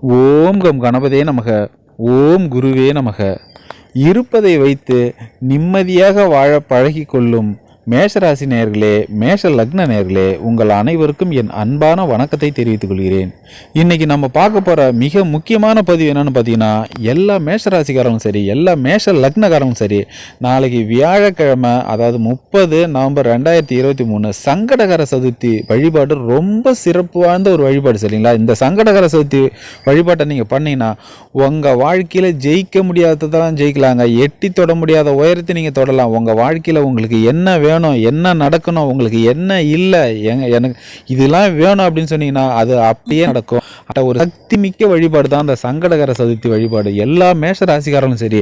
ஓம் come கணபதே நமக. ஓம் குருவே நமக. இருப்பதை வைத்து நிம்மதியாக வாழ பழகிக்கொள்ளும் மேஷராசி நேர்களே மேஷ லக்ன நேர்களே உங்கள் அனைவருக்கும் என் அன்பான வணக்கத்தை தெரிவித்துக் கொள்கிறேன். இன்னைக்கு நம்ம பார்க்க போகிற மிக முக்கியமான பதிவு என்னென்னு பார்த்தீங்கன்னா எல்லா மேஷராசிக்காரங்களும் சரி எல்லா மேஷ லக்னக்காரங்களும் சரி நாளைக்கு வியாழக்கிழமை அதாவது முப்பது நவம்பர் ரெண்டாயிரத்தி இருபத்தி மூணு சங்கடகர சதுர்த்தி வழிபாடு ரொம்ப சிறப்பு வாய்ந்த ஒரு வழிபாடு சரிங்களா? இந்த சங்கடகர சதுர்த்தி வழிபாட்டை நீங்கள் பண்ணீங்கன்னா உங்கள் வாழ்க்கையில் ஜெயிக்க முடியாததெல்லாம் ஜெயிக்கலாங்க. எட்டி தொட முடியாத உயரத்தை நீங்கள் தொடலாம். உங்கள் வாழ்க்கையில் உங்களுக்கு என்ன வேணும் என்ன நடக்கணும் உங்களுக்கு என்ன இல்லை எனக்கு இதெல்லாம் வேணும் அப்படின்னு சொன்னீங்கன்னா அது அப்படியே நடக்கும். அட ஒரு சக்தி மிக்க வழிபாடு தான் அந்த சங்கடகர சதுர்த்தி வழிபாடு. எல்லா மேஷ ராசிக்காரனும் சரி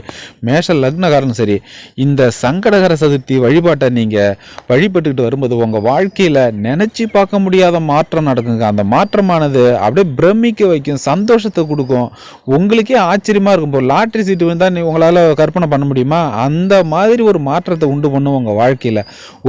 மேஷ லக்னக்காரனும் சரி இந்த சங்கடகர சதுர்த்தி வழிபாட்டை நீங்கள் வழிபட்டுக்கிட்டு வரும்போது உங்கள் வாழ்க்கையில் நினச்சி பார்க்க முடியாத மாற்றம் நடக்குங்க. அந்த மாற்றமானது அப்படியே பிரமிக்க வைக்கும் சந்தோஷத்தை கொடுக்கும். உங்களுக்கே ஆச்சரியமாக இருக்கும் இப்போ லாட்ரி சீட்டு வந்தால் உங்களால் கற்பனை பண்ண முடியுமா? அந்த மாதிரி ஒரு மாற்றத்தை உண்டு பண்ணும் உங்கள் வாழ்க்கையில்.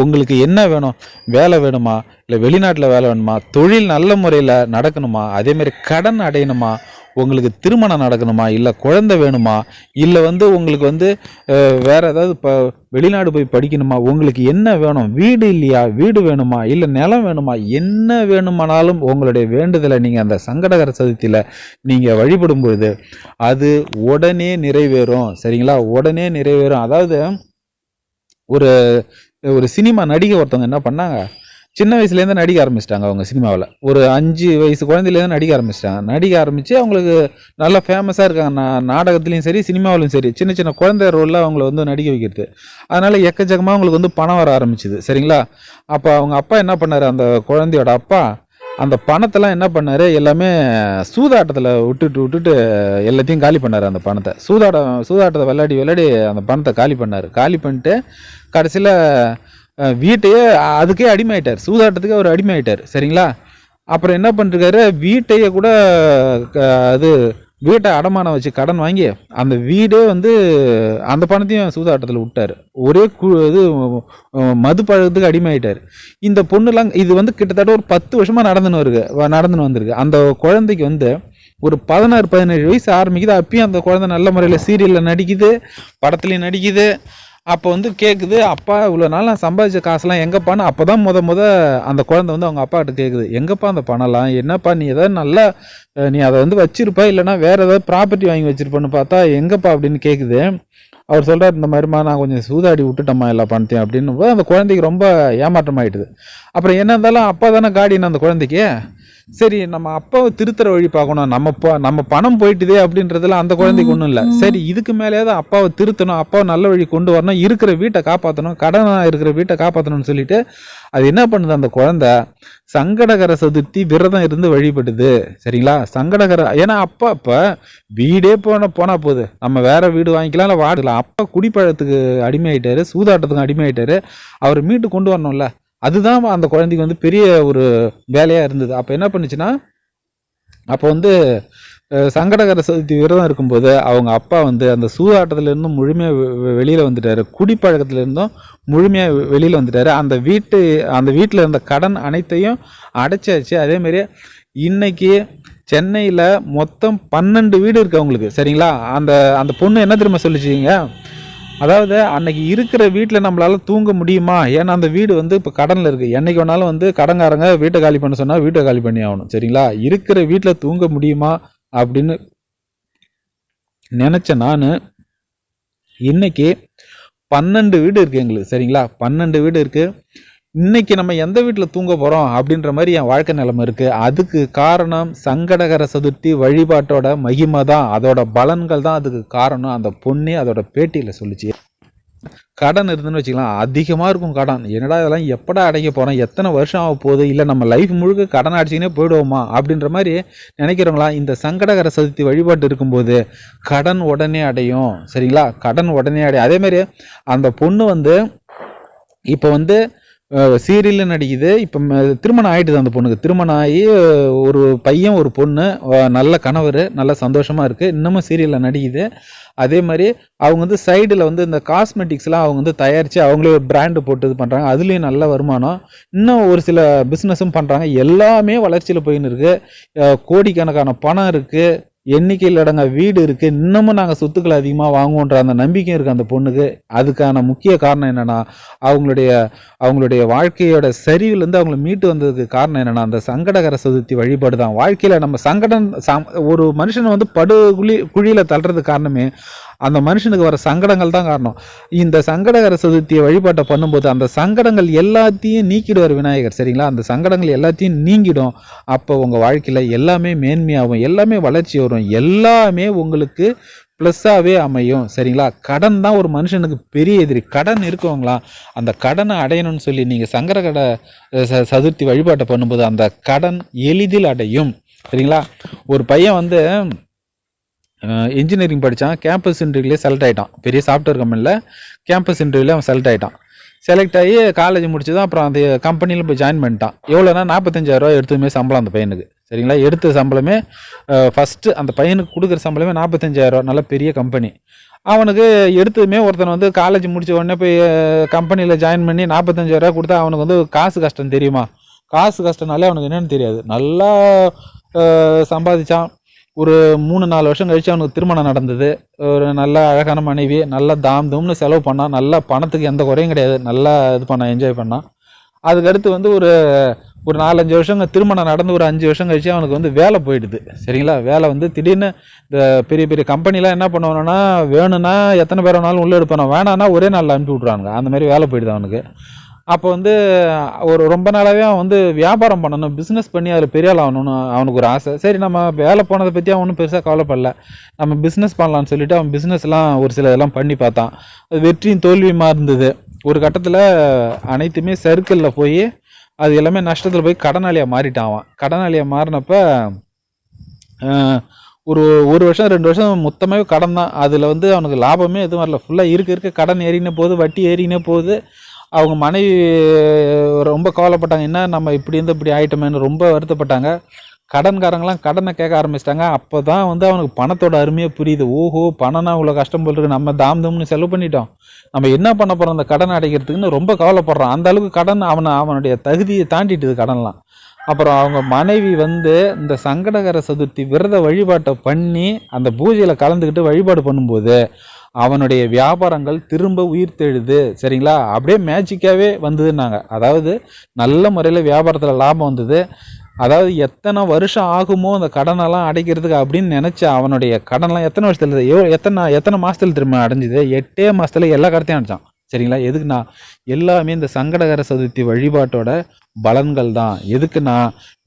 உங்களுக்கு என்ன வேணும்? வேலை வேணுமா? இல்லை வெளிநாட்டில் வேலை வேணுமா? தொழில் நல்ல முறையில் நடக்கணுமா? அதேமாரி கடன் அடையணுமா? உங்களுக்கு திருமணம் நடக்கணுமா? இல்லை குழந்தை வேணுமா? இல்லை வந்து உங்களுக்கு வந்து வேறு ஏதாவது இப்போ வெளிநாடு போய் படிக்கணுமா? உங்களுக்கு என்ன வேணும்? வீடு இல்லையா? வீடு வேணுமா? இல்லை நிலம் வேணுமா? என்ன வேணுமானாலும் உங்களுடைய வேண்டுதலை நீங்கள் அந்த சங்கடகர சதுர்த்தியில் நீங்கள் வழிபடும் பொழுது அது உடனே நிறைவேறும். சரிங்களா? உடனே நிறைவேறும். அதாவது ஒரு ஒரு சினிமா நடிகை ஒருத்தவங்க என்ன பண்ணாங்க? சின்ன வயசுலேருந்து நடிக்க ஆரம்பிச்சிட்டாங்க அவங்க சினிமாவில். ஒரு அஞ்சு வயசு குழந்தையிலேருந்து நடிக்க ஆரம்பிச்சிட்டாங்க. நடிக்க ஆரம்பித்து அவங்களுக்கு நல்லா ஃபேமஸாக இருக்காங்க. நா நாடகத்துலேயும் சரி சினிமாவிலையும் சரி சின்ன சின்ன குழந்தை ரோலில் அவங்கள வந்து நடிக்க வைக்கிறது. அதனால் எக்கச்சக்கமாக அவங்களுக்கு வந்து பணம் வர ஆரம்பிச்சிது. சரிங்களா? அப்போ அவங்க அப்பா என்ன பண்ணார்? அந்த குழந்தையோட அப்பா அந்த பணத்தெல்லாம் என்ன பண்ணார்? எல்லாமே சூதாட்டத்தில் விட்டுட்டு விட்டுட்டு எல்லாத்தையும் காலி பண்ணார் அந்த பணத்தை. சூதாட்டம் சூதாட்டத்தை விளையாடி விளையாடி அந்த பணத்தை காலி பண்ணார். காலி பண்ணிட்டு கடைசியில் வீட்டையே அதுக்கே அடிமையாயிட்டார். சூதாட்டத்துக்கே அவர் அடிமையாயிட்டார். சரிங்களா? அப்புறம் என்ன பண்ணிருக்காரு? வீட்டையே கூட க- அது வீட்டை அடமானம் வச்சு கடன் வாங்கி அந்த வீடே வந்து அந்த பணத்தையும் சூதாட்டத்தில் விட்டார். ஒரே கு இது மது பழக்கத்துக்கு அடிமையாயிட்டார். இந்த பொண்ணுலாம் இது வந்து கிட்டத்தட்ட ஒரு பத்து வருஷமாக நடந்துன்னு வருது வ- நடந்துன்னு வந்திருக்கு. அந்த குழந்தைக்கு வந்து ஒரு பதினாறு பதினேழு வயசு ஆரம்பிக்குது. அப்பயும் அந்த குழந்தை நல்ல முறையில் சீரியலில் நடிக்குது படத்துலையும் நடிக்குது. அப்போ வந்து கேட்குது அப்பா இவ்வளோ நாள் நான் சம்பாதிச்ச காசுலாம் எங்கப்பான்னு? அப்போ தான் முத முத அந்த குழந்தை வந்து அவங்க அப்பாட்ட கேட்குது எங்கப்பா அந்த பணம்லாம்? என்னப்பா நீ எதாவது நல்லா நீ அதை வந்து வச்சிருப்பா? இல்லைன்னா வேறு ஏதாவது ப்ராப்பர்ட்டி வாங்கி வச்சிருப்பேன்னு பார்த்தா எங்கப்பா? அப்படின்னு கேட்குது அவர் சொல்கிறார் இந்த மாதிரிமா நான் கொஞ்சம் சூதாடி விட்டுட்டம்மா எல்லா பணத்தையும் அப்படின்னு. போது அந்த குழந்தைக்கு ரொம்ப ஏமாற்றமாயிட்டுது. அப்புறம் என்ன இருந்தாலும் அப்பா தானே காடின்னு அந்த குழந்தைக்கு? சரி நம்ம அப்பாவை திருத்துற வழி பார்க்கணும். நம்ம நம்ம பணம் போயிட்டுதே அப்படின்றதுல அந்த குழந்தைக்கு ஒன்றும் இல்லை. சரி இதுக்கு மேலேயாவது அப்பாவை திருத்தணும் அப்பாவை நல்ல வழி கொண்டு வரணும் இருக்கிற வீட்டை காப்பாற்றணும் கடனாக இருக்கிற வீட்டை காப்பாற்றணும்னு சொல்லிட்டு அது என்ன பண்ணுது அந்த குழந்தை? சங்கடகர சதுர்த்தி விரதம் இருந்து வழிபடுது. சரிங்களா? சங்கடகர ஏன்னா அப்பா அப்போ வீடே போன போனா போகுது. நம்ம வேற வீடு வாங்கிக்கலாம் இல்லை வாடலாம் அப்பா குடிப்பழத்துக்கு அடிமையாயிட்டாரு சூதாட்டத்துக்கு அடிமையாயிட்டாரு. அவர் மீட்டு கொண்டு வரணும்ல. அதுதான் அந்த குழந்தைக்கு வந்து பெரிய ஒரு வேலையாக இருந்தது. அப்போ என்ன பண்ணுச்சுன்னா அப்போ வந்து சங்கடகர சதுர்த்தி விரதம் இருக்கும்போது அவங்க அப்பா வந்து அந்த சூதாட்டத்துலேருந்தும் முழுமையாக வெளியில் வந்துட்டார். குடிப்பழக்கத்துலேருந்தும் முழுமையாக வெளியில் வந்துட்டார். அந்த வீட்டு அந்த வீட்டில் இருந்த கடன் அனைத்தையும் அடைச்சாச்சு அதேமாரி இன்னைக்கு சென்னையில் மொத்தம் பன்னெண்டு வீடு இருக்குது அவங்களுக்கு. சரிங்களா? அந்த அந்த பொண்ணு என்ன தெரியுமா சொல்லிச்சிங்க அதாவது அன்னைக்கு இருக்கிற வீட்டில் நம்மளால தூங்க முடியுமா? ஏன்னா அந்த வீடு வந்து இப்போ கடனில் இருக்குது என்னைக்கு வேணாலும் வந்து கடன்காரங்க வீட்டை காலி பண்ண சொன்னால் வீட்டை காலி பண்ணி ஆகணும். சரிங்களா? இருக்கிற வீட்டில் தூங்க முடியுமா? அப்படின்னு நினச்ச நான். இன்னைக்கு பன்னெண்டு வீடு இருக்குது எங்களுக்கு. சரிங்களா? பன்னெண்டு வீடு இருக்குது இன்னைக்கு நம்ம எந்த வீட்டில் தூங்க போகிறோம் அப்படின்ற மாதிரி என் வாழ்க்கை நிலைமை இருக்குது அதுக்கு காரணம் சங்கடகர சதுர்த்தி வழிபாட்டோட மகிமை தான். அதோட பலன்கள் தான் அதுக்கு காரணம். அந்த பொண்ணே அதோட பேட்டியில் சொல்லிச்சு. கடன் இருந்துன்னு வச்சுக்கலாம். அதிகமாக இருக்கும் கடன். என்னடா இதெல்லாம் எப்படா அடைக்க போகிறோம் எத்தனை வருஷம் ஆக போகுது? இல்லை நம்ம லைஃப் முழுக்க கடன் அடிச்சுக்கினே போயிடுவோமா? அப்படின்ற மாதிரி நினைக்கிறவங்களா இந்த சங்கடகர சதுர்த்தி வழிபாட்டு இருக்கும்போது கடன் உடனே அடையும். சரிங்களா? கடன் உடனே அடையும். அதேமாதிரி அந்த பொண்ணு வந்து இப்போ வந்து சீரியலில் நடிக்குது. இப்போ திருமணம் ஆயிட்டுது அந்த பொண்ணுக்கு. திருமணம் ஆகி ஒரு பையன் ஒரு பொண்ணு நல்ல கணவர் நல்ல சந்தோஷமாக இருக்குது இன்னமும் சீரியலில் நடிக்குது. அதே மாதிரி அவங்க வந்து சைடில் வந்து இந்த காஸ்மெட்டிக்ஸ்லாம் அவங்க வந்து தயாரித்து அவங்களே ஒரு பிராண்டு போட்டு இது பண்ணுறாங்க அதுலேயும் நல்ல வருமானம். இன்னும் ஒரு சில பிஸ்னஸும் பண்ணுறாங்க எல்லாமே வளர்ச்சியில் போயின்னு இருக்குது கோடிக்கணக்கான பணம் இருக்குது எண்ணிக்கையில் அடங்க வீடு இருக்குது இன்னமும் நாங்கள் சொத்துக்களை அதிகமாக வாங்குவோன்ற அந்த நம்பிக்கை இருக்குது அந்த பொண்ணுக்கு. அதுக்கான முக்கிய காரணம் என்னென்னா அவங்களுடைய அவங்களுடைய வாழ்க்கையோட சரிவிலேருந்து அவங்கள மீட்டு வந்ததுக்கு காரணம் என்னென்னா அந்த சங்கடகர சதுர்த்தி வழிபாடு தான் வாழ்க்கையில் நம்ம சங்கடம் சம் ஒரு மனுஷனை வந்து படு குழி குழியில் தள்ளுறதுக்கு காரணமே அந்த மனுஷனுக்கு வர சங்கடங்கள் தான் காரணம். இந்த சங்கடகர சதுர்த்தியை வழிபாட்டை பண்ணும்போது அந்த சங்கடங்கள் எல்லாத்தையும் நீக்கிடுவார் விநாயகர் சரிங்களா? அந்த சங்கடங்கள் எல்லாத்தையும் நீங்கிடும். அப்போ உங்கள் வாழ்க்கையில் எல்லாமே மேன்மையாகும் எல்லாமே வளர்ச்சி வரும் எல்லாமே உங்களுக்கு ப்ளஸ்ஸாகவே அமையும் சரிங்களா? கடன் தான் ஒரு மனுஷனுக்கு பெரிய எதிரி. கடன் இருக்கவங்களா? அந்த கடனை அடையணும்னு சொல்லி நீங்கள் சங்கரகட ச- சதுர்த்தி வழிபாட்டை பண்ணும்போது அந்த கடன் எளிதில் அடையும் சரிங்களா? ஒரு பையன் வந்து இன்ஜினியரிங் படித்தான் கேம்பஸ் இன்டர்வியூலே செலக்ட் ஆகிட்டான் பெரிய சாஃப்ட்வேர் கம்பெனியில் கேம்பஸ் இன்டர்வியூவில் அவன் செலக்ட் ஆகிட்டான் செலக்ட் ஆகி காலேஜ் முடிச்சதும் அப்புறம் அந்த கம்பெனியில் போய் ஜாயின் பண்ணிட்டான். எவ்வளோனா நாற்பத்தஞ்சாயிரரூவா எடுத்ததுமே சம்பளம் அந்த பையனுக்கு. சரிங்களா? எடுத்த சம்பளமே ஃபஸ்ட்டு அந்த பையனுக்கு கொடுக்குற சம்பளமே நாற்பத்தஞ்சாயிரரூவா நல்ல பெரிய கம்பெனி அவனுக்கு எடுத்ததுமே ஒருத்தன் வந்து காலேஜ் முடிச்ச உடனே போய் கம்பெனியில் ஜாயின் பண்ணி நாற்பத்தஞ்சாயிரரூவா கொடுத்தா அவனுக்கு வந்து காசு கஷ்டம் தெரியுமா? காசு கஷ்டம்னாலே அவனுக்கு என்னென்னு தெரியாது. நல்லா சம்பாதிச்சான். ஒரு மூணு நாலு வருஷம் கழித்து அவனுக்கு திருமணம் நடந்தது. ஒரு நல்ல அழகான மனைவி நல்லா தாம் தூம்னு செலவு பண்ணான் நல்லா பணத்துக்கு எந்த குறையும் கிடையாது. நல்லா இது பண்ணான் என்ஜாய் பண்ணான் அதுக்கடுத்து வந்து ஒரு ஒரு நாலஞ்சு வருஷம் திருமணம் நடந்து ஒரு அஞ்சு வருஷம் கழிச்சு அவனுக்கு வந்து வேலை போயிடுது. சரிங்களா? வேலை வந்து திடீர்னு இந்த பெரிய பெரிய கம்பெனிலாம் என்ன பண்ணுவானுன்னா வேணும்னா எத்தனை பேர் வேணாலும் உள்ளே எடுப்பானோ வேணான்னா ஒரே நாளில் அனுப்பி விட்ருவானுங்க அந்த மாதிரி வேலை போயிடுது அவனுக்கு. அப்போ வந்து ஒரு ரொம்ப நாளாகவே அவன் வந்து வியாபாரம் பண்ணணும் பிஸ்னஸ் பண்ணி அதில் பெரிய ஆள் ஆகணும்னு அவனுக்கு ஒரு ஆசை. சரி நம்ம வேலை போனதை பற்றி அவன் ஒன்றும் பெருசாக கவலைப்படல. நம்ம பிஸ்னஸ் பண்ணலான்னு சொல்லிட்டு அவன் பிஸ்னஸ்லாம் ஒரு சில இதெல்லாம் பண்ணி பார்த்தான். அது வெற்றியும் தோல்வியுமா இருந்தது. ஒரு கட்டத்தில் அனைத்துமே சர்க்கிளில் போய் அது எல்லாமே நஷ்டத்தில் போய் கடனாளியாக மாறிட்டான் அவன். கடனாளியாக மாறினப்ப ஒரு ஒரு வருஷம் ரெண்டு வருஷம் மொத்தமாகவே கடன் தான் அதில் வந்து அவனுக்கு லாபமே எதுவும் வரல. ஃபுல்லாக இருக்க இருக்க. கடன் ஏறினே போகுது வட்டி ஏறினே போகுது. அவங்க மனைவி ரொம்ப கவலைப்பட்டாங்க. என்ன நம்ம இப்படி இருந்து இப்படி ஆயிட்டோமேன்னு ரொம்ப வருத்தப்பட்டாங்க. கடன்காரங்களாம் கடனை கேட்க ஆரம்பிச்சிட்டாங்க. அப்போ தான் வந்து அவனுக்கு பணத்தோட அருமையாக புரியுது. ஓஹோ பணம்னா இவ்வளோ கஷ்டம் போல் இருக்கு. நம்ம தாம் தம்னு செலவு பண்ணிட்டோம். நம்ம என்ன பண்ண போகிறோம் அந்த கடன் அடைக்கிறதுக்குன்னு ரொம்ப கவலைப்படுறான். அந்த அளவுக்கு கடன் அவனை அவனுடைய தகுதியை தாண்டிட்டுது கடன்லாம். அப்புறம் அவங்க மனைவி வந்து இந்த சங்கடகர சதுர்த்தி விரத வழிபாட்டை பண்ணி அந்த பூஜையில் கலந்துக்கிட்டு வழிபாடு பண்ணும்போது அவனுடைய வியாபாரங்கள் திரும்ப உயிர் தெழுது. சரிங்களா? அப்படியே மேஜிக்காகவே வந்ததுன்னாங்க. அதாவது நல்ல முறையில் வியாபாரத்தில் லாபம் வந்தது. அதாவது எத்தனை வருஷம் ஆகுமோ அந்த கடனெல்லாம் அடைக்கிறதுக்கு அப்படின்னு நினச்ச அவனுடைய கடன்லாம் எத்தனை வருஷத்துல எவ்வளோ எத்தனை எத்தனை மாதத்துல திரும்ப அடைஞ்சிது? எட்டே மாதத்துல எல்லா கடத்தையும் அடைச்சான். சரிங்களா? எதுக்குண்ணா எல்லாமே இந்த சங்கடகர சதுர்த்தி வழிபாட்டோட பலன்கள் தான் எதுக்குன்னா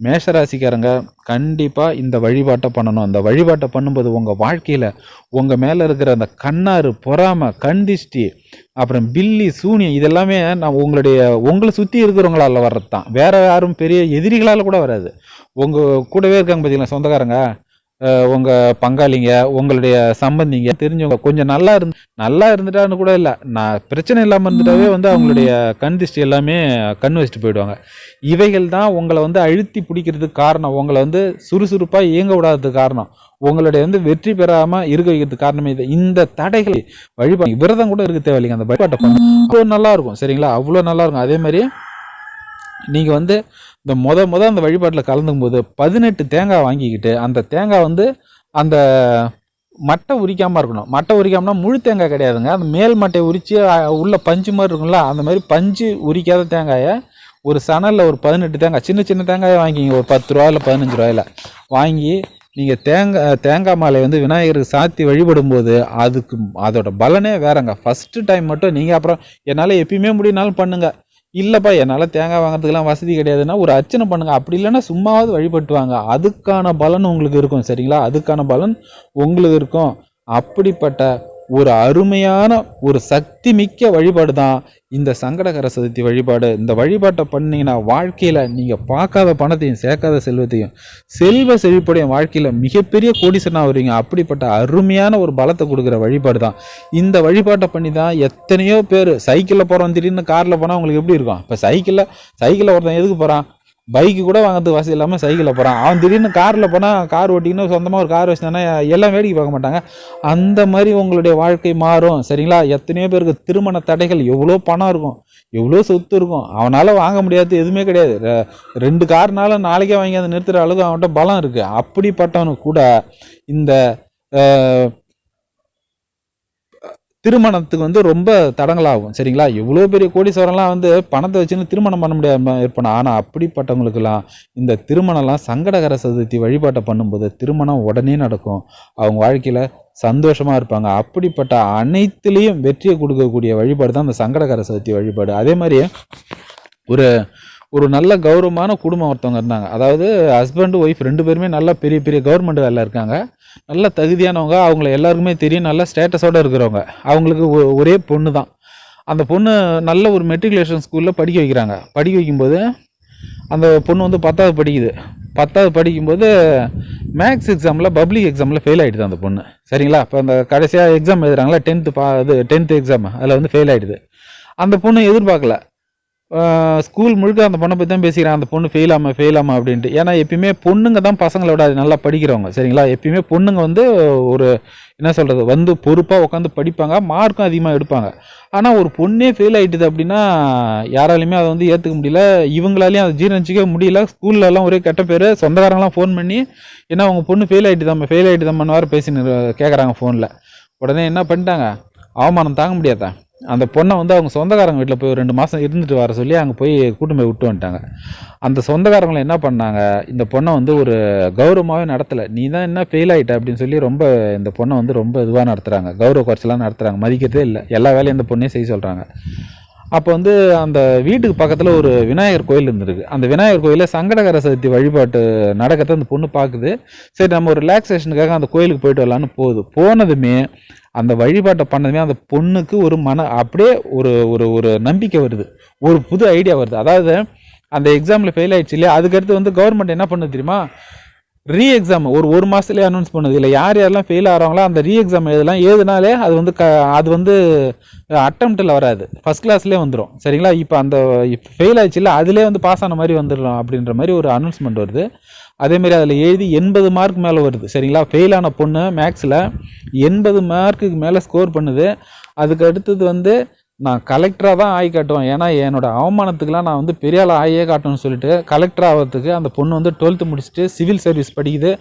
மேஷராசிக்காரங்க கண்டிப்பாக இந்த வழிபாட்டை பண்ணணும். அந்த வழிபாட்டை பண்ணும்போது உங்கள் வாழ்க்கையில் உங்கள் மேலே இருக்கிற அந்த கண்ணாறு பொறாமை கண்திஷ்டி அப்புறம் பில்லி சூனியம் இதெல்லாமே நான் உங்களுடைய உங்களை சுற்றி இருக்கிறவங்களால் வர்றது தான் வேறு யாரும் பெரிய எதிரிகளால் கூட வராது. உங்கள் கூடவே இருக்காங்க பார்த்தீங்களா சொந்தக்காரங்க? அஹ் உங்க பங்காளிங்க உங்களுடைய சம்பந்திங்க தெரிஞ்சவங்க கொஞ்சம் நல்லா இருந்து நல்லா இருந்துட்டான்னு கூட இல்லை. நான் பிரச்சனை இல்லாமல் இருந்துட்டாவே வந்து அவங்களுடைய கண் திஷ்டி எல்லாமே கண் வச்சுட்டு போயிடுவாங்க. இவைகள் தான் உங்களை வந்து அழுத்தி பிடிக்கிறதுக்கு காரணம். உங்களை வந்து சுறுசுறுப்பாக இயங்க விடாததுக்கு காரணம். உங்களுடைய வந்து வெற்றி பெறாமல் இருக்க வைக்கிறதுக்கு காரணமே இது. இந்த தடைகள் வழிபாடு விரதம் கூட இருக்க தேவையில்லைங்க. அந்த வழிபாட்டை பண்ண. அவ்வளோ நல்லா இருக்கும். சரிங்களா? அவ்வளோ நல்லா இருக்கும். அதே மாதிரி நீங்கள் வந்து இந்த முத முத அந்த வழிபாட்டில் கலந்துக்கும் போது பதினெட்டு தேங்காய் வாங்கிக்கிட்டு அந்த தேங்காய் வந்து அந்த மட்டை உரிக்காமல் இருக்கணும். மட்டை உரிக்காமனா முழு தேங்காய் கிடையாதுங்க. அந்த மேல் மட்டையை உரித்து உள்ள பஞ்சு மாதிரி இருக்கும்ல அந்த மாதிரி பஞ்சு உரிக்காத தேங்காயை ஒரு சணலில் ஒரு பதினெட்டு தேங்காய் சின்ன சின்ன தேங்காயை வாங்கிங்க ஒரு பத்து ரூபா இல்லை பதினஞ்சு ரூபாயில். வாங்கி நீங்கள் தேங்காய் தேங்காய் மாலை வந்து விநாயகருக்கு சாத்தி வழிபடும்போது அதுக்கு அதோட பலனே வேறங்க. ஃபஸ்ட்டு டைம் மட்டும் நீங்கள் அப்புறம் என்னால் எப்பயுமே முடியினாலும் பண்ணுங்கள் இல்லைப்பா என்னால் தேங்காய் வாங்குறதுக்கெல்லாம் வசதி கிடையாதுன்னா ஒரு அர்ச்சனை பண்ணுங்கள் அப்படி இல்லைன்னா சும்மாவது வழிபட்டுவாங்க. அதுக்கான பலன் உங்களுக்கு இருக்கும் சரிங்களா? அதுக்கான பலன் உங்களுக்கு இருக்கும். அப்படிப்பட்ட ஒரு அருமையான ஒரு சக்தி மிக்க வழிபாடு தான் இந்த சங்கடகர சதுர்த்தி வழிபாடு. இந்த வழிபாட்டை பண்ணிங்கன்னா வாழ்க்கையில் நீங்கள் பார்க்காத பணத்தையும் சேர்க்காத செல்வத்தையும் செல்வ செழிப்புடைய வாழ்க்கையில் மிகப்பெரிய கோடிசனாக வருவீங்க. அப்படிப்பட்ட அருமையான ஒரு பலத்தை கொடுக்குற வழிபாடு தான் இந்த வழிபாட்டை பண்ணி தான் எத்தனையோ பேர் சைக்கிளில் போகிறோம் திடீர்னு காரில் போனால் உங்களுக்கு எப்படி இருக்கும்? இப்போ சைக்கிளில் சைக்கிளில் ஒருத்தன் எதுக்கு போகிறான் பைக்கு கூட வாங்கிறதுக்கு வசதி இல்லாமல் சைக்கிளில் போகிறான் அவன் திடீர்னு காரில் போனால் கார் ஓட்டிக்கின்னு சொந்தமாக ஒரு கார் வச்சுட்டானா எல்லாம் வேடிக்கை பார்க்க மாட்டாங்க. அந்த மாதிரி உங்களுடைய வாழ்க்கை மாறும். சரிங்களா? எத்தனையோ பேருக்கு திருமண தடைகள் எவ்வளோ பணம் இருக்கும் எவ்வளோ சொத்து இருக்கும். அவனால் வாங்க முடியாது எதுவுமே கிடையாது. ரெண்டு கார்னால நாளைக்கே வாங்கி அதை நிறுத்துகிற அளவுக்கு அவன்கிட்ட பலம் இருக்குது அப்படிப்பட்டவனுக்கு கூட இந்த திருமணத்துக்கு வந்து ரொம்ப தடங்களாகும் சரிங்களா? இவ்வளோ பெரிய கோடீஸ்வரம்லாம் வந்து பணத்தை வச்சுன்னு திருமணம் பண்ண முடியாம இருப்பானா ஆனால் அப்படிப்பட்டவங்களுக்கெல்லாம் இந்த திருமணம்லாம் சங்கடகர சதுர்த்தி வழிபாட்டை பண்ணும்போது திருமணம் உடனே நடக்கும். அவங்க வாழ்க்கையில் சந்தோஷமாக இருப்பாங்க. அப்படிப்பட்ட அனைத்துலேயும் வெற்றியை கொடுக்கக்கூடிய வழிபாடு தான் அந்த சங்கடகர சதுர்த்தி வழிபாடு. அதே மாதிரி ஒரு ஒரு நல்ல கௌரவமான குடும்பம் ஒருத்தவங்க இருந்தாங்க. அதாவது ஹஸ்பண்ட் ஒய்ஃப் ரெண்டு பேருமே நல்லா பெரிய பெரிய கவர்மெண்ட் வேலை இருக்காங்க. நல்ல தகுதியானவங்க. அவங்கள எல்லாருக்குமே தெரியும். நல்ல ஸ்டேட்டஸோடு இருக்கிறவங்க. அவங்களுக்கு ஒ- ஒரே பொண்ணு தான் அந்த பொண்ணு நல்ல ஒரு மெட்ரிகுலேஷன் ஸ்கூலில் படிக்க வைக்கிறாங்க. படிக்க வைக்கும்போது அந்த பொண்ணு வந்து பத்தாவது படிக்குது. பத்தாவது படிக்கும்போது மேக்ஸ் எக்ஸாமில் பப்ளிக் எக்ஸாமில் ஃபெயில் ஆகிடுது அந்த பொண்ணு. சரிங்களா? இப்போ அந்த கடைசியாக எக்ஸாம் எழுதுறாங்களா? டென்த்து பா இது டென்த்து எக்ஸாம் அதில் வந்து ஃபெயில் ஆகிடுது அந்த பொண்ணு எதிர்பார்க்கல. ஸ்கூல் முழுக்க அந்த பொண்ணை பற்றி தான் பேசிக்கிறான். அந்த பொண்ணு ஃபெயில் ஆமா ஃபெயில் ஆமா அப்படின்ட்டு. ஏன்னா எப்பயுமே பொண்ணுங்க தான் பசங்களோட அது நல்லா படிக்கிறவங்க சரிங்களா? எப்பயுமே பொண்ணுங்க வந்து ஒரு என்ன சொல்கிறது வந்து பொறுப்பாக உட்காந்து படிப்பாங்க மார்க்கும் அதிகமாக எடுப்பாங்க. ஆனால் ஒரு பொண்ணே ஃபெயில் ஆகிட்டுது அப்படின்னா யாராலையுமே அதை வந்து ஏற்றுக்க முடியல. இவங்களாலையும் அதை ஜீரணிச்சிக்க முடியல. ஸ்கூல்லலாம் ஒரே கெட்ட பேர். சொந்தக்காரங்களாம் ஃபோன் பண்ணி ஏன்னா அவங்க பொண்ணு ஃபெயில் ஆகிட்டுதாம்மா ஃபெயில் ஆகிட்டுதாம்மான்னு வேறு பேசின்னு கேட்குறாங்க ஃபோனில் உடனே என்ன பண்ணிட்டாங்க? அவமானம் தாங்க முடியாதா? அந்த பொண்ணை வந்து அவங்க சொந்தக்காரங்க வீட்டில் போய் ஒரு ரெண்டு மாதம் இருந்துட்டு வர சொல்லி அங்கே போய் கூட்டு போய் விட்டு வந்துட்டாங்க. அந்த சொந்தக்காரங்களை என்ன பண்ணாங்க? இந்த பொண்ணை வந்து ஒரு கௌரவமாகவே நடத்தலை. நீ தான் என்ன ஃபெயில் ஆகிட்ட அப்படின்னு சொல்லி ரொம்ப இந்த பொண்ணை வந்து ரொம்ப இதுவாக நடத்துகிறாங்க கௌரவ குறைச்சலாம் நடத்துகிறாங்க மதிக்கிறதே இல்லை. எல்லா வேலையும் இந்த பொண்ணே செய்ய சொல்கிறாங்க அப்போ வந்து அந்த வீட்டுக்கு பக்கத்தில் ஒரு விநாயகர் கோயில் இருந்திருக்கு. அந்த விநாயகர் கோயிலில் சங்கடகர சதுர்த்தி வழிபாட்டு நடக்கிறத அந்த பொண்ணு பார்க்குது சரி நம்ம ஒரு ரிலாக்ஸேஷனுக்காக அந்த கோயிலுக்கு போயிட்டு வரலான்னு போகுது. போனதுமே அந்த வழிபாட்டை பண்ணதுமே அந்த பொண்ணுக்கு ஒரு மன அப்படியே ஒரு ஒரு ஒரு நம்பிக்கை வருது. ஒரு புது ஐடியா வருது. அதாவது அந்த எக்ஸாமில் ஃபெயில் ஆயிடுச்சு இல்லையா? அதுக்கடுத்து வந்து கவர்மெண்ட் என்ன பண்ணுது தெரியுமா? ரீ எக்ஸாம் ஒரு ஒரு மாதத்துலேயே அனௌன்ஸ் பண்ணுது. இல்லை யார் யாரெல்லாம் ஃபெயில் ஆகிறாங்களோ அந்த ரீ எக்ஸாம் எழுதலாம். எழுதினாலே அது வந்து க அது வந்து அட்டம்ப்டில் வராது. ஃபஸ்ட் கிளாஸ்லேயே வந்துடும் சரிங்களா? இப்போ அந்த ஃபெயில் ஆயிடுச்சு இல்லை அதிலே வந்து பாஸ் ஆன மாதிரி வந்துடும் அப்படின்ற மாதிரி ஒரு அனௌன்ஸ்மெண்ட் வருது. அதேமாரி அதில் எழுதி எண்பது மார்க் மேலே வருது. சரிங்களா? ஃபெயில் ஆன பொண்ணு மேக்ஸில் எண்பது மார்க்குக்கு மேலே ஸ்கோர் பண்ணுது. அதுக்கு அடுத்தது வந்து நான் கலெக்டராக தான் ஆகி காட்டுவேன். ஏன்னா என்னோட அவமானத்துக்குலாம் நான் வந்து பெரிய ஆள் ஆகியே காட்டணும்னு சொல்லிட்டு கலெக்டர் ஆகிறதுக்கு அந்த பொண்ணு வந்து டுவெல்த்து முடிச்சுட்டு சிவில் சர்வீஸ் படிக்குது.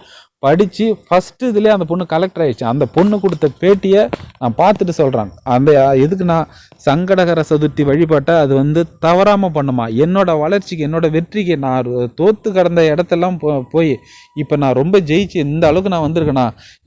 படித்து ஃபஸ்ட்டு இதுலேயே அந்த பொண்ணு கலெக்டர் ஆகிடுச்சு அந்த பொண்ணு கொடுத்த பேட்டியை நான் பார்த்துட்டு சொல்கிறேன் அந்த எதுக்கு நான் சங்கடகர சதுர்த்தி வழிபாட்டை அது வந்து தவறாமல் பண்ணுமா? என்னோட வளர்ச்சிக்கு என்னோட வெற்றிக்கு நான் தோத்து கடந்த இடத்தெல்லாம் போ போய் இப்போ நான் ரொம்ப ஜெயிச்சு இந்த அளவுக்கு நான் வந்திருக்கேனா?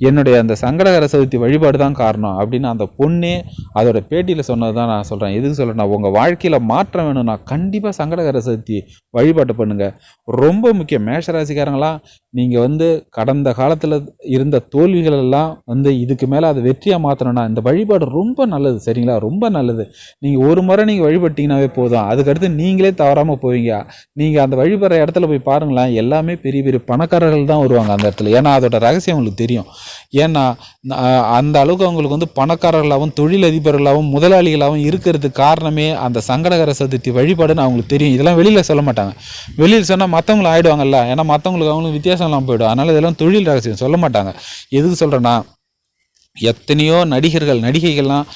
என்னுடைய அந்த சங்கடகர சதுர்த்தி வழிபாடு தான் காரணம் அப்படின்னு அந்த பொண்ணே அதோட பேட்டியில் சொன்னது தான் நான் சொல்கிறேன் எதுக்கு சொல்கிறேன்னா உங்கள் வாழ்க்கையில் மாற்றம் வேணும்னா கண்டிப்பாக சங்கடகர சதுர்த்தி வழிபாட்டை பண்ணுங்கள் ரொம்ப முக்கியம். மேஷராசிக்காரங்களாம் நீங்கள் வந்து கடந்த காலத்தில் இருந்த தோல்விகள் எல்லாம் வந்து இதுக்கு மேலே அதை வெற்றியாக மாற்றணும்னா இந்த வழிபாடு ரொம்ப நல்லது. சரிங்களா? ரொம்ப நல்லது. நீங்கள் ஒரு முறை நீங்கள் வழிபட்டிங்கனாவே போதும். அதுக்கடுத்து நீங்களே தவறாமல் போவீங்க. நீங்கள் அந்த வழிபடுற இடத்துல போய் பாருங்களேன் எல்லாமே பெரிய பெரிய பணக்காரர்கள் தான் வருவாங்க அந்த இடத்துல. ஏன்னா அதோட ரகசியம் உங்களுக்கு தெரியும். ஏன்னா அந்த அளவுக்கு அவங்களுக்கு வந்து பணக்காரர்களாகவும் தொழிலதிபர்களாகவும் முதலாளிகளாகவும் இருக்கிறதுக்கு காரணமே அந்த சங்கடகர சதுர்த்தி வழிபாடுன்னு அவங்களுக்கு தெரியும். இதெல்லாம் வெளியில் சொல்ல மாட்டாங்க. வெளியில் சொன்னால் மற்றவங்களும் ஆயிடுவாங்கல்ல. ஏன்னா மற்றவங்களுக்கு அவங்களுக்கு வித்தியாசம்லாம் போயிடும். அதனால் இதெல்லாம் தொழில் ரகசியம் சொல்ல மாட்டாங்க. எதுக்கு சொல்கிறேன்னா எத்தனையோ நடிகர்கள் நடிகைகள்லாம்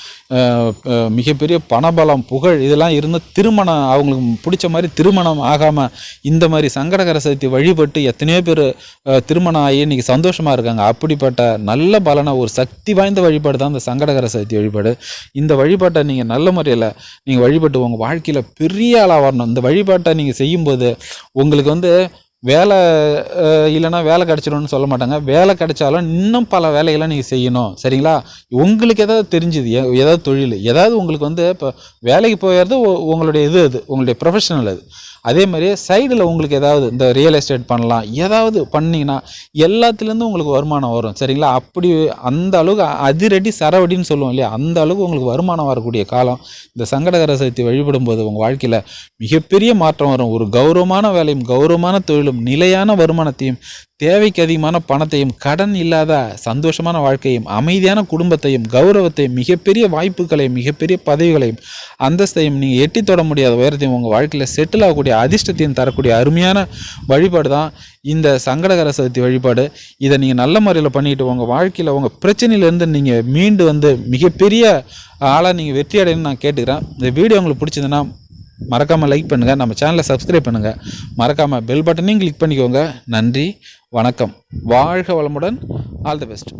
மிகப்பெரிய பணபலம் புகழ் இதெல்லாம் இருந்து திருமணம் அவங்களுக்கு பிடிச்ச மாதிரி திருமணம் ஆகாமல் இந்த மாதிரி சங்கடகர சக்தி வழிபட்டு எத்தனையோ பேர் திருமணம் ஆகி இன்றைக்கி சந்தோஷமாக இருக்காங்க. அப்படிப்பட்ட நல்ல பலனை ஒரு சக்தி வாய்ந்த வழிபாடு தான் இந்த சங்கடகர சக்தி வழிபாடு. இந்த வழிபாட்டை நீங்கள் நல்ல முறையில் நீங்கள் வழிபட்டு உங்கள் வாழ்க்கையில் பெரிய ஆளாக வரணும். இந்த வழிபாட்டை நீங்கள் செய்யும்போது உங்களுக்கு வந்து வேலை இல்லைன்னா வேலை கிடச்சிடும்னு சொல்ல மாட்டாங்க. வேலை கிடைச்சாலும் இன்னும் பல வேலைகளை நீங்கள் செய்யணும். சரிங்களா? உங்களுக்கு எதாவது தெரிஞ்சுது எ- ஏதாவது தொழில் ஏதாவது உங்களுக்கு வந்து இப்போ வேலைக்கு போயிடுறது உங்களுடைய இது அது உங்களுடைய ப்ரொஃபஷனல் அது. அதே மாதிரியே சைடில் உங்களுக்கு ஏதாவது இந்த ரியல் எஸ்டேட் பண்ணலாம் ஏதாவது பண்ணிங்கன்னா எல்லாத்துலேருந்து உங்களுக்கு வருமானம் வரும் சரிங்களா? அப்படி அந்த அளவுக்கு அதிரடி சரவடின்னு சொல்லுவோம் இல்லையா? அந்த அளவுக்கு உங்களுக்கு வருமானம் வரக்கூடிய காலம் இந்த சங்கடகர சக்தி வழிபடும் போது உங்கள் வாழ்க்கையில் மிகப்பெரிய மாற்றம் வரும். ஒரு கௌரவமான வேலையும் கௌரவமான தொழிலும் நிலையான வருமானத்தையும் தேவைக்கு அதிகமான பணத்தையும் கடன் இல்லாத சந்தோஷமான வாழ்க்கையும் அமைதியான குடும்பத்தையும் கௌரவத்தையும் மிகப்பெரிய வாய்ப்புகளையும் மிகப்பெரிய பதவிகளையும் அந்தஸ்தையும் நீங்கள் எட்டி தொட முடியாத உயரத்தையும் உங்கள் வாழ்க்கையில் செட்டில் ஆகக்கூடிய அதிர்ஷ்டத்தையும் தரக்கூடிய அருமையான வழிபாடு தான் இந்த சங்கடகர சதுர்த்தி வழிபாடு. இதை நீங்கள் நல்ல முறையில் பண்ணிட்டு உங்கள் வாழ்க்கையில் உங்கள் பிரச்சனையிலேருந்து நீங்கள் மீண்டு வந்து மிகப்பெரிய ஆளாக நீங்கள் வெற்றி அடையணும்னு நான் கேட்டுக்கிறேன். இந்த வீடியோ உங்களுக்கு பிடிச்சதுன்னா மறக்காமல் லைக் பண்ணுங்கள் நம்ம சேனலை சப்ஸ்கிரைப் பண்ணுங்கள் மறக்காமல் பெல் பட்டனையும் கிளிக் பண்ணிக்கோங்க. நன்றி வணக்கம். வாழ்க வளமுடன். All the best